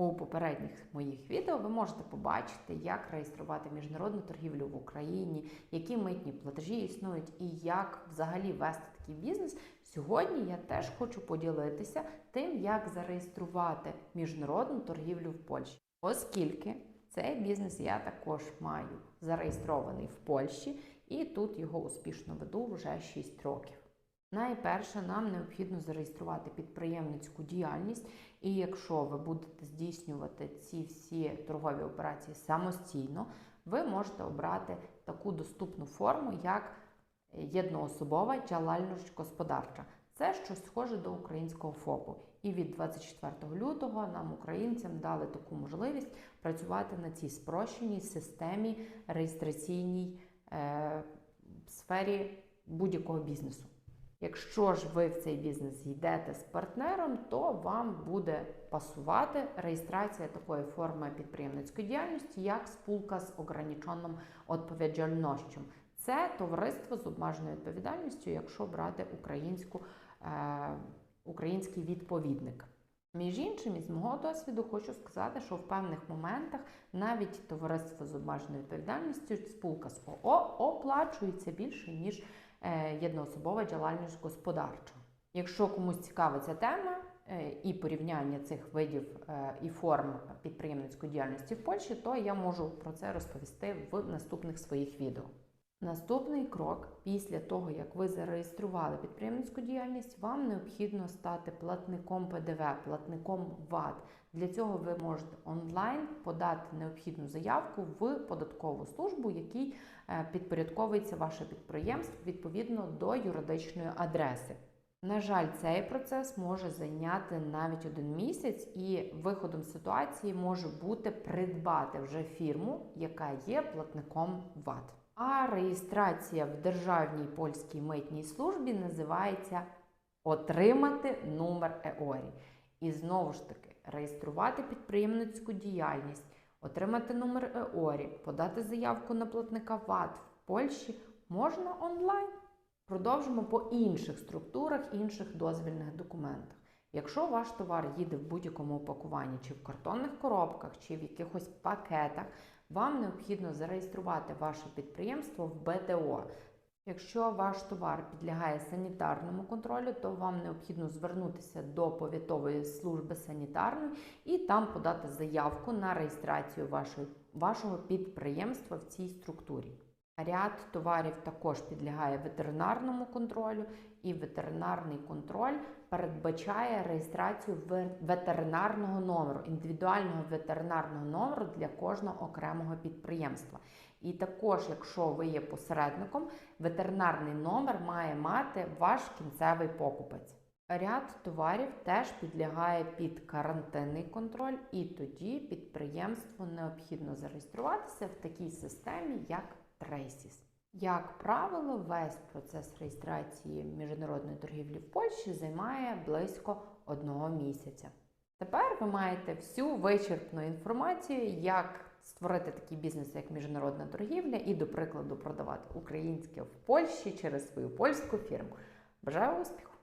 У попередніх моїх відео ви можете побачити, як реєструвати міжнародну торгівлю в Україні, які митні платежі існують і як взагалі вести такий бізнес. Сьогодні я теж хочу поділитися тим, як зареєструвати міжнародну торгівлю в Польщі, оскільки цей бізнес я також маю зареєстрований в Польщі, і тут його успішно веду вже 6 років. Найперше, нам необхідно зареєструвати підприємницьку діяльність, і якщо ви будете здійснювати ці всі торгові операції самостійно, ви можете обрати таку доступну форму, як єдноособова діяльність господарча. Це щось схоже до українського ФОПу. І від 24 лютого нам, українцям, дали таку можливість працювати на цій спрощеній системі реєстраційній е, сфері будь-якого бізнесу. Якщо ж ви в цей бізнес йдете з партнером, то вам буде пасувати реєстрація такої форми підприємницької діяльності, як спілка з ограниченим відповідальністю. Це товариство з обмеженою відповідальністю, якщо брати українську, е, український відповідник. Між іншим, із мого досвіду, хочу сказати, що в певних моментах навіть товариство з обмеженою відповідальністю, спілка з ООО оплачується більше, ніж е, єдноособова діяльність господарча. Якщо комусь цікава ця тема е, і порівняння цих видів е, і форм підприємницької діяльності в Польщі, то я можу про це розповісти в наступних своїх відео. Наступний крок після того, як ви зареєстрували підприємницьку діяльність, вам необхідно стати платником ПДВ, платником ВАТ. Для цього ви можете онлайн подати необхідну заявку в податкову службу, якій е, підпорядковується ваше підприємство відповідно до юридичної адреси. На жаль, цей процес може зайняти навіть один місяць, і виходом ситуації може бути придбати вже фірму, яка є платником ВАТ. А реєстрація в Державній польській митній службі називається Отримати номер ЕОРІ. І знову ж таки, реєструвати підприємницьку діяльність, отримати номер ЕОРІ, подати заявку на платника ВАТ в Польщі можна онлайн. Продовжимо по інших структурах, інших дозвільних документах. Якщо ваш товар їде в будь-якому упакуванні, чи в картонних коробках, чи в якихось пакетах, вам необхідно зареєструвати ваше підприємство в БТО. Якщо ваш товар підлягає санітарному контролю, то вам необхідно звернутися до повітової служби санітарної і там подати заявку на реєстрацію вашої, вашого підприємства в цій структурі. Ряд товарів також підлягає ветеринарному контролю, і ветеринарний контроль передбачає реєстрацію ветеринарного номеру, індивідуального ветеринарного номеру для кожного окремого підприємства. І також, якщо ви є посередником, ветеринарний номер має мати ваш кінцевий покупець. Ряд товарів теж підлягає під карантинний контроль, і тоді підприємству необхідно зареєструватися в такій системі, як Traces. Як правило, весь процес реєстрації міжнародної торгівлі в Польщі займає близько одного місяця. Тепер ви маєте всю вичерпну інформацію, як створити такий бізнес, як міжнародна торгівля, і, до прикладу, продавати українське в Польщі через свою польську фірму. Бажаю успіху!